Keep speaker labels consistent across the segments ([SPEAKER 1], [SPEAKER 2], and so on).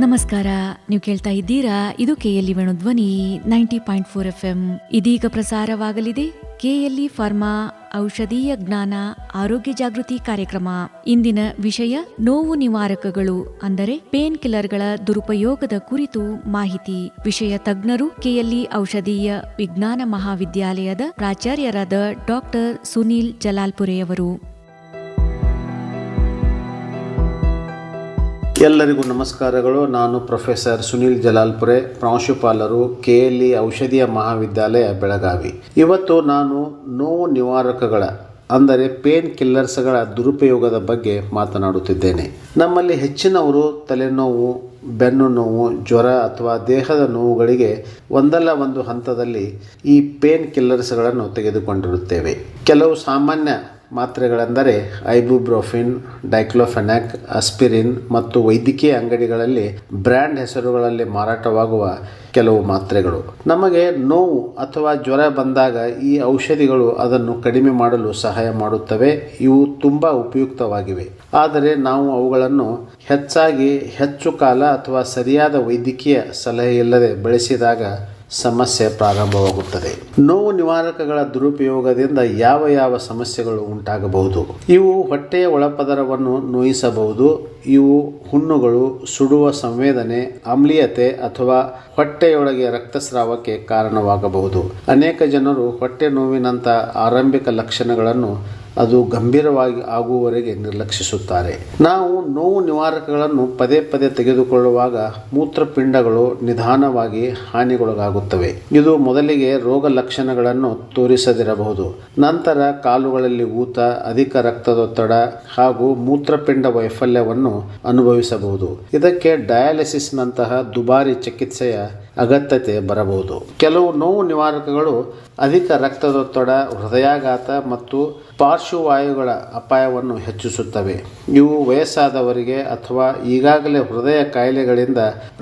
[SPEAKER 1] ನಮಸ್ಕಾರ. ನೀವು ಕೇಳ್ತಾ ಇದ್ದೀರಾ? ಇದು KLE Venu Dhwani, ninety point four F M ಇದೀಗ ಪ್ರಸಾರವಾಗಲಿದೆ ಕೆಎಲ್ಇ ಫಾರ್ಮಾ ಔಷಧೀಯ ಜ್ಞಾನ ಆರೋಗ್ಯ ಜಾಗೃತಿ ಕಾರ್ಯಕ್ರಮ. ಇಂದಿನ ವಿಷಯ ನೋವು ನಿವಾರಕಗಳು, ಅಂದರೆ ಪೇನ್ ಕಿಲ್ಲರ್ಗಳ ದುರುಪಯೋಗದ ಕುರಿತು ಮಾಹಿತಿ. ವಿಷಯ ತಜ್ಞರು ಕೆಎಲ್ಇ ಔಷಧೀಯ ವಿಜ್ಞಾನ ಮಹಾವಿದ್ಯಾಲಯದ ಪ್ರಾಚಾರ್ಯರಾದ ಡಾಕ್ಟರ್ ಸುನೀಲ್ ಜಲಾಲ್ಪುರೆಯವರು.
[SPEAKER 2] ಎಲ್ಲರಿಗೂ ನಮಸ್ಕಾರಗಳು. ನಾನು ಪ್ರೊಫೆಸರ್ ಸುನಿಲ್ ಜಲಾಲ್ಪುರೆ, ಪ್ರಾಂಶುಪಾಲರು ಕೆ ಎಲ್ಇ ಔಷಧೀಯ ಮಹಾವಿದ್ಯಾಲಯ ಬೆಳಗಾವಿ. ಇವತ್ತು ನಾನು ನೋವು ನಿವಾರಕಗಳ, ಅಂದರೆ ಪೇನ್ ಕಿಲ್ಲರ್ಸ್ಗಳ ದುರುಪಯೋಗದ ಬಗ್ಗೆ ಮಾತನಾಡುತ್ತಿದ್ದೇನೆ. ನಮ್ಮಲ್ಲಿ ಹೆಚ್ಚಿನವರು ತಲೆನೋವು, ಬೆನ್ನು ನೋವು, ಜ್ವರ ಅಥವಾ ದೇಹದ ನೋವುಗಳಿಗೆ ಒಂದಲ್ಲ ಒಂದು ಹಂತದಲ್ಲಿ ಈ ಪೇನ್ ಕಿಲ್ಲರ್ಸ್ಗಳನ್ನು ತೆಗೆದುಕೊಂಡಿರುತ್ತೇವೆ. ಕೆಲವು ಸಾಮಾನ್ಯ ಮಾತ್ರೆಗಳೆಂದರೆ ಐಬುಬ್ರೋಫಿನ್, ಡೈಕ್ಲೋಫೆನಾಕ್, ಅಸ್ಪಿರಿನ್ ಮತ್ತು ವೈದ್ಯಕೀಯ ಅಂಗಡಿಗಳಲ್ಲಿ ಬ್ರ್ಯಾಂಡ್ ಹೆಸರುಗಳಲ್ಲಿ ಮಾರಾಟವಾಗುವ ಕೆಲವು ಮಾತ್ರೆಗಳು. ನಮಗೆ ನೋವು ಅಥವಾ ಜ್ವರ ಬಂದಾಗ ಈ ಔಷಧಿಗಳು ಅದನ್ನು ಕಡಿಮೆ ಮಾಡಲು ಸಹಾಯ ಮಾಡುತ್ತವೆ. ಇವು ತುಂಬ ಉಪಯುಕ್ತವಾಗಿವೆ. ಆದರೆ ನಾವು ಅವುಗಳನ್ನು ಹೆಚ್ಚಾಗಿ ಹೆಚ್ಚು ಕಾಲ ಅಥವಾ ಸರಿಯಾದ ವೈದ್ಯಕೀಯ ಸಲಹೆ ಇಲ್ಲದೆ ಬಳಸಿದಾಗ ಸಮಸ್ಯೆ ಪ್ರಾರಂಭವಾಗುತ್ತದೆ. ನೋವು ನಿವಾರಕಗಳ ದುರುಪಯೋಗದಿಂದ ಯಾವ ಯಾವ ಸಮಸ್ಯೆಗಳು ಉಂಟಾಗಬಹುದು? ಇವು ಹೊಟ್ಟೆಯ ಒಳಪದರವನ್ನು ನೋಯಿಸಬಹುದು. ಇವು ಹುಣ್ಣುಗಳು, ಸುಡುವ ಸಂವೇದನೆ ಆಮ್ಲೀಯತೆ ಅಥವಾ ಹೊಟ್ಟೆಯೊಳಗೆ ರಕ್ತಸ್ರಾವಕ್ಕೆ ಕಾರಣವಾಗಬಹುದು. ಅನೇಕ ಜನರು ಹೊಟ್ಟೆ ನೋವಿನಂಥ ಆರಂಭಿಕ ಲಕ್ಷಣಗಳನ್ನು ಅದು ಗಂಭೀರವಾಗಿ ಆಗುವವರೆಗೆ ನಿರ್ಲಕ್ಷಿಸುತ್ತಾರೆ. ನಾವು ನೋವು ನಿವಾರಕಗಳನ್ನು ಪದೇ ಪದೇ ತೆಗೆದುಕೊಳ್ಳುವಾಗ ಮೂತ್ರಪಿಂಡಗಳು ನಿಧಾನವಾಗಿ ಹಾನಿಗೊಳಗಾಗುತ್ತವೆ. ಇದು ಮೊದಲಿಗೆ ರೋಗ ಲಕ್ಷಣಗಳನ್ನು ತೋರಿಸದಿರಬಹುದು. ನಂತರ ಕಾಲುಗಳಲ್ಲಿ ಊತ, ಅಧಿಕ ರಕ್ತದೊತ್ತಡ ಹಾಗೂ ಮೂತ್ರಪಿಂಡ ವೈಫಲ್ಯವನ್ನು ಅನುಭವಿಸಬಹುದು. ಇದಕ್ಕೆ ಡಯಾಲಿಸಿಸ್ನಂತಹ ದುಬಾರಿ ಚಿಕಿತ್ಸೆಯ ಅಗತ್ಯತೆ ಬರಬಹುದು. ಕೆಲವು ನೋವು ನಿವಾರಕಗಳು ಅಧಿಕ ರಕ್ತದೊತ್ತಡ, ಹೃದಯಾಘಾತ ಮತ್ತು ಪಾರ್ಶ್ವವಾಯುಗಳ ಅಪಾಯವನ್ನು ಹೆಚ್ಚಿಸುತ್ತವೆ. ಇವು ವಯಸ್ಸಾದವರಿಗೆ ಅಥವಾ ಈಗಾಗಲೇ ಹೃದಯ ಕಾಯಿಲೆಗಳಿಂದ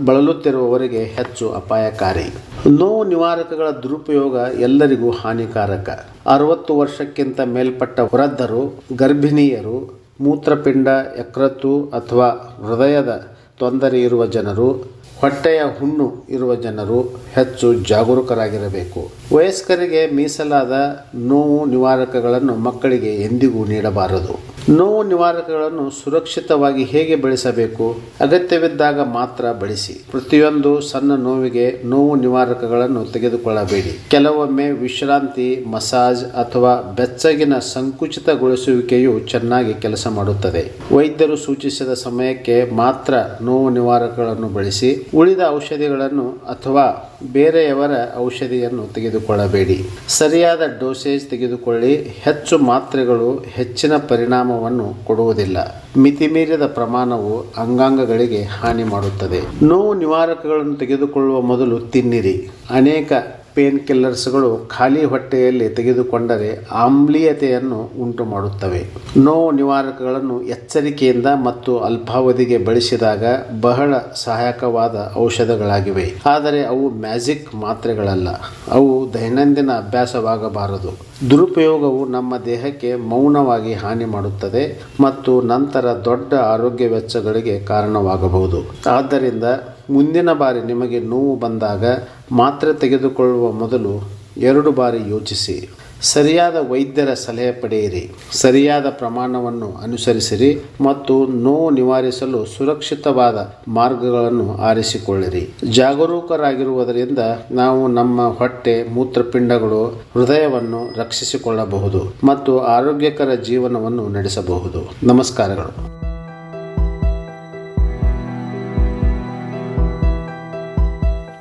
[SPEAKER 2] ಬಳಲುತ್ತಿರುವವರಿಗೆ ಹೆಚ್ಚು ಅಪಾಯಕಾರಿ. ನೋವು ನಿವಾರಕಗಳ ದುರುಪಯೋಗ ಎಲ್ಲರಿಗೂ ಹಾನಿಕಾರಕ. ಅರವತ್ತು ವರ್ಷಕ್ಕಿಂತ ಮೇಲ್ಪಟ್ಟ ವೃದ್ಧರು, ಗರ್ಭಿಣಿಯರು, ಮೂತ್ರಪಿಂಡ, ಯಕೃತ್ತು ಅಥವಾ ಹೃದಯದ ತೊಂದರೆ ಇರುವ ಜನರು ಹೊಟ್ಟೆಯ ಹುಣ್ಣು ಇರುವ ಜನರು ಹೆಚ್ಚು ಜಾಗರೂಕರಾಗಿರಬೇಕು. ವಯಸ್ಕರಿಗೆ ಮೀಸಲಾದ ನೋವು ನಿವಾರಕಗಳನ್ನು ಮಕ್ಕಳಿಗೆ ಎಂದಿಗೂ ನೀಡಬಾರದು. ನೋವು ನಿವಾರಕಗಳನ್ನು ಸುರಕ್ಷಿತವಾಗಿ ಹೇಗೆ ಬಳಸಬೇಕು ಅಗತ್ಯವಿದ್ದಾಗ ಮಾತ್ರ ಬಳಸಿ. ಪ್ರತಿಯೊಂದು ಸಣ್ಣ ನೋವಿಗೆ ನೋವು ನಿವಾರಕಗಳನ್ನು ತೆಗೆದುಕೊಳ್ಳಬೇಡಿ. ಕೆಲವೊಮ್ಮೆ ವಿಶ್ರಾಂತಿ, ಮಸಾಜ್ ಅಥವಾ ಬೆಚ್ಚಗಿನ ಸಂಕುಚಿತಗೊಳಿಸುವಿಕೆಯು ಚೆನ್ನಾಗಿ ಕೆಲಸ ಮಾಡುತ್ತದೆ. ವೈದ್ಯರು ಸೂಚಿಸಿದ ಸಮಯಕ್ಕೆ ಮಾತ್ರ ನೋವು ನಿವಾರಕಗಳನ್ನು ಬಳಸಿ, ಉಳಿದ ಔಷಧಿಗಳನ್ನು ಅಥವಾ ಬೇರೆಯವರ ಔಷಧಿಯನ್ನು ತೆಗೆದುಕೊಳ್ಳಬೇಡಿ. ಸರಿಯಾದ ಡೋಸೇಜ್ ತೆಗೆದುಕೊಳ್ಳಿ. ಹೆಚ್ಚು ಮಾತ್ರೆಗಳು ಹೆಚ್ಚಿನ ಪರಿಣಾಮವನ್ನು ಕೊಡುವುದಿಲ್ಲ. ಮಿತಿಮೀರಿದ ಪ್ರಮಾಣವು ಅಂಗಾಂಗಗಳಿಗೆ ಹಾನಿ ಮಾಡುತ್ತದೆ. ನೋವು ನಿವಾರಕಗಳನ್ನು ತೆಗೆದುಕೊಳ್ಳುವ ಮೊದಲು ತಿನ್ನಿರಿ. ಅನೇಕ ಪೇನ್ ಕಿಲ್ಲರ್ಸ್ಗಳು ಖಾಲಿ ಹೊಟ್ಟೆಯಲ್ಲಿ ತೆಗೆದುಕೊಂಡರೆ ಆಮ್ಲೀಯತೆಯನ್ನು ಉಂಟು ಮಾಡುತ್ತವೆ ನೋವು ನಿವಾರಕಗಳನ್ನು ಎಚ್ಚರಿಕೆಯಿಂದ ಮತ್ತು ಅಲ್ಪಾವಧಿಗೆ ಬಳಸಿದಾಗ ಬಹಳ ಸಹಾಯಕವಾದ ಔಷಧಗಳಾಗಿವೆ. ಆದರೆ ಅವು ಮ್ಯಾಜಿಕ್ ಮಾತ್ರೆಗಳಲ್ಲ. ಅವು ದೈನಂದಿನ ಅಭ್ಯಾಸವಾಗಬಾರದು. ದುರುಪಯೋಗವು ನಮ್ಮ ದೇಹಕ್ಕೆ ಮೌನವಾಗಿ ಹಾನಿ ಮಾಡುತ್ತದೆ ಮತ್ತು ನಂತರ ದೊಡ್ಡ ಆರೋಗ್ಯ ವೆಚ್ಚಗಳಿಗೆ ಕಾರಣವಾಗಬಹುದು. ಆದ್ದರಿಂದ ಮುಂದಿನ ಬಾರಿ ನಿಮಗೆ ನೋವು ಬಂದಾಗ ಮಾತ್ರೆ ತೆಗೆದುಕೊಳ್ಳುವ ಮೊದಲು ಎರಡು ಬಾರಿ ಯೋಚಿಸಿ. ಸರಿಯಾದ ವೈದ್ಯರ ಸಲಹೆ ಪಡೆಯಿರಿ. ಸರಿಯಾದ ಪ್ರಮಾಣವನ್ನು ಅನುಸರಿಸಿರಿ ಮತ್ತು ನೋವು ನಿವಾರಿಸಲು ಸುರಕ್ಷಿತವಾದ ಮಾರ್ಗಗಳನ್ನು ಆರಿಸಿಕೊಳ್ಳಿರಿ. ಜಾಗರೂಕರಾಗಿರುವುದರಿಂದ ನಾವು ನಮ್ಮ ಹೊಟ್ಟೆ, ಮೂತ್ರಪಿಂಡಗಳು, ಹೃದಯವನ್ನು ರಕ್ಷಿಸಿಕೊಳ್ಳಬಹುದು ಮತ್ತು ಆರೋಗ್ಯಕರ ಜೀವನವನ್ನು ನಡೆಸಬಹುದು. ನಮಸ್ಕಾರಗಳು.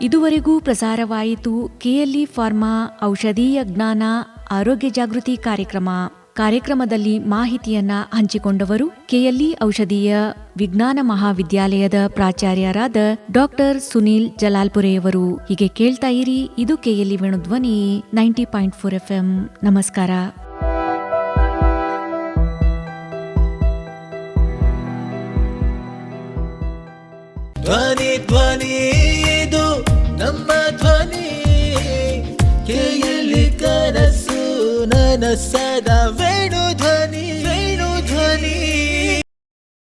[SPEAKER 1] ಇದುವರೆಗೂ ಪ್ರಸಾರವಾಯಿತು ಕೆಎಲ್ಇ ಫಾರ್ಮಾ ಔಷಧೀಯ ಜ್ಞಾನ ಆರೋಗ್ಯ ಜಾಗೃತಿ ಕಾರ್ಯಕ್ರಮ. ಕಾರ್ಯಕ್ರಮದಲ್ಲಿ ಮಾಹಿತಿಯನ್ನ ಹಂಚಿಕೊಂಡವರು ಕೆಎಲ್ಇ ಔಷಧೀಯ ವಿಜ್ಞಾನ ಮಹಾವಿದ್ಯಾಲಯದ ಪ್ರಾಚಾರ್ಯರಾದ ಡಾಕ್ಟರ್ ಸುನೀಲ್ ಜಲಾಲ್ಪುರೆಯವರು. ಹೀಗೆ ಕೇಳ್ತಾ ಇರಿ, ಇದು KLE Venudhwani ninety point four F M ನಮಸ್ಕಾರ.
[SPEAKER 3] ಧ್ವನಿ ಧ್ವನಿ वेण धनि